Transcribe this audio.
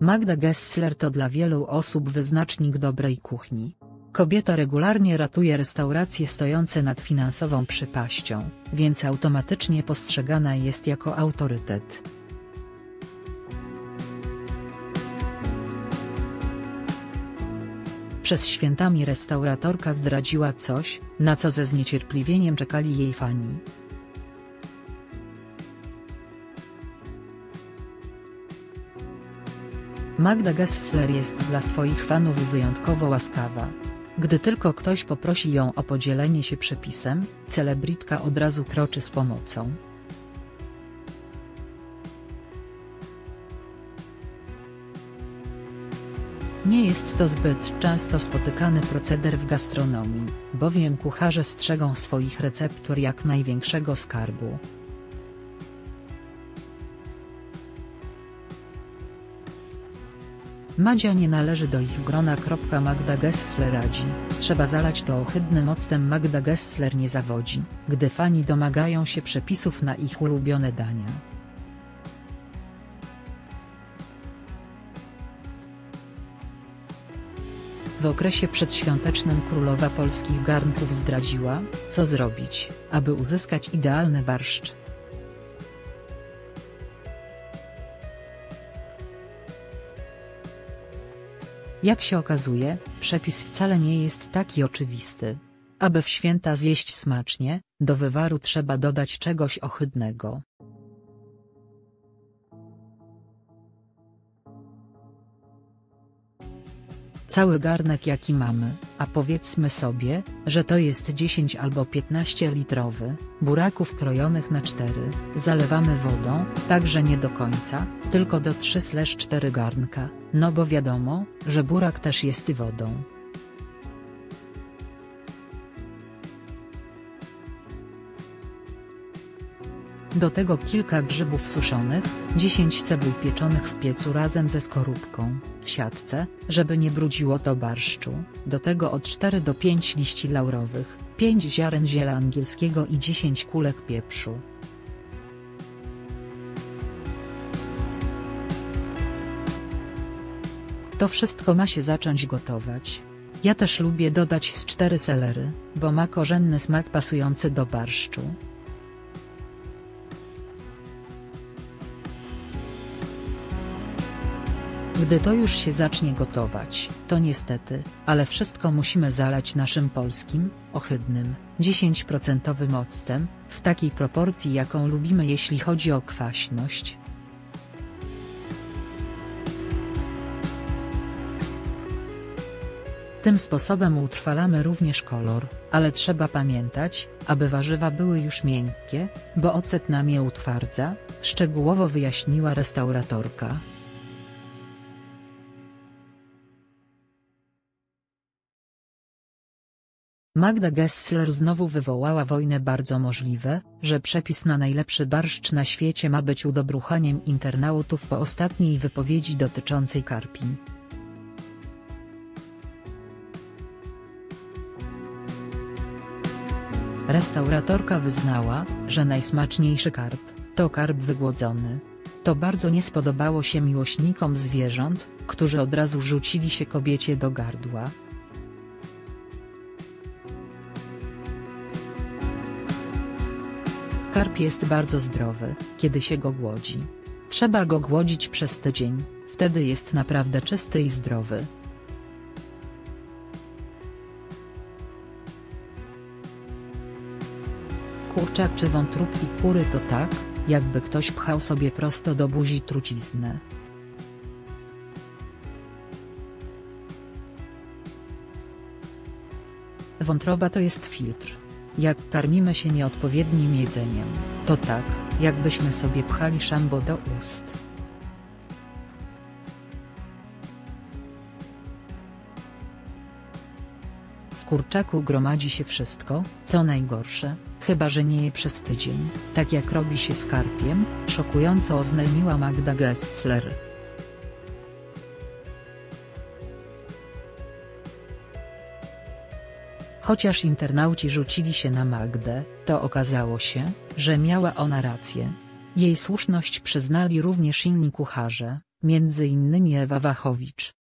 Magda Gessler to dla wielu osób wyznacznik dobrej kuchni. Kobieta regularnie ratuje restauracje stojące nad finansową przypaścią, więc automatycznie postrzegana jest jako autorytet. Przez świętami restauratorka zdradziła coś, na co ze zniecierpliwieniem czekali jej fani. Magda Gessler jest dla swoich fanów wyjątkowo łaskawa. Gdy tylko ktoś poprosi ją o podzielenie się przepisem, celebritka od razu kroczy z pomocą. Nie jest to zbyt często spotykany proceder w gastronomii, bowiem kucharze strzegą swoich receptur jak największego skarbu. Madzia nie należy do ich grona. Magda Gessler radzi, trzeba zalać to ohydnym octem Magda Gessler nie zawodzi, gdy fani domagają się przepisów na ich ulubione dania. W okresie przedświątecznym królowa polskich garnków zdradziła, co zrobić, aby uzyskać idealny barszcz. Jak się okazuje, przepis wcale nie jest taki oczywisty. Aby w święta zjeść smacznie, do wywaru trzeba dodać czegoś ohydnego. Cały garnek jaki mamy, a powiedzmy sobie, że to jest 10 albo 15 litrowy, buraków krojonych na 4, zalewamy wodą, także nie do końca, tylko do 3-4 garnka, no bo wiadomo, że burak też jest wodą. Do tego kilka grzybów suszonych, 10 cebul pieczonych w piecu razem ze skorupką, w siatce, żeby nie brudziło to barszczu, do tego od 4 do 5 liści laurowych, 5 ziaren ziela angielskiego i 10 kulek pieprzu. To wszystko ma się zacząć gotować. Ja też lubię dodać z 4 selery, bo ma korzenny smak pasujący do barszczu. Gdy to już się zacznie gotować, to niestety, ale wszystko musimy zalać naszym polskim, ohydnym, 10% octem, w takiej proporcji jaką lubimy jeśli chodzi o kwaśność. Tym sposobem utrwalamy również kolor, ale trzeba pamiętać, aby warzywa były już miękkie, bo ocet nam je utwardza, szczegółowo wyjaśniła restauratorka. Magda Gessler znowu wywołała wojnę bardzo możliwe, że przepis na najlepszy barszcz na świecie ma być udobruchaniem internautów po ostatniej wypowiedzi dotyczącej karpi. Restauratorka wyznała, że najsmaczniejszy karp, to karp wygłodzony. To bardzo nie spodobało się miłośnikom zwierząt, którzy od razu rzucili się kobiecie do gardła. Karp jest bardzo zdrowy, kiedy się go głodzi. Trzeba go głodzić przez tydzień, wtedy jest naprawdę czysty i zdrowy. Kurczak czy wątróbki kury to tak, jakby ktoś pchał sobie prosto do buzi truciznę. Wątroba to jest filtr. Jak karmimy się nieodpowiednim jedzeniem, to tak, jakbyśmy sobie pchali szambo do ust. W kurczaku gromadzi się wszystko, co najgorsze, chyba że nie je przez tydzień, tak jak robi się z szokująco oznajmiła Magda Gessler. Chociaż internauci rzucili się na Magdę, to okazało się, że miała ona rację. Jej słuszność przyznali również inni kucharze, między innymi Ewa Wachowicz,